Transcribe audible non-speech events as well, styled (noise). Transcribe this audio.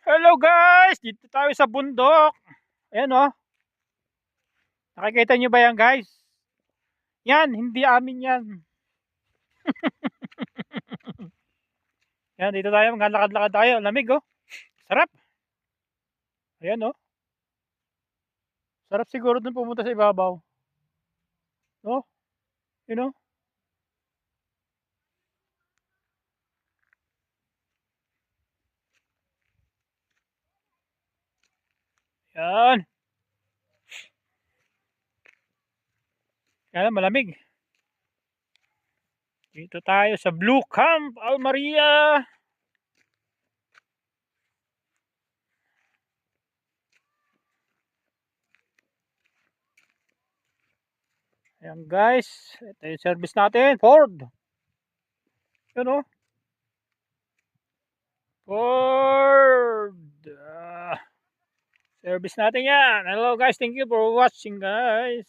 Hello guys! Dito tayo sa bundok. Ayan oh. Nakikita nyo ba yan guys? Yan, hindi amin yan. (laughs) yan, dito tayo. Maglalakad-lakad tayo. Lamig oh. Sarap. Ayan oh. Sarap siguro dun pumunta sa ibabaw. No? You know? Yan. Kaya malamig. Dito tayo sa Blue Camp, Almaria. Ayan guys, ito yung service natin, Ford. Yun o. Ford. Service natin yan. Hello guys, thank you for watching guys.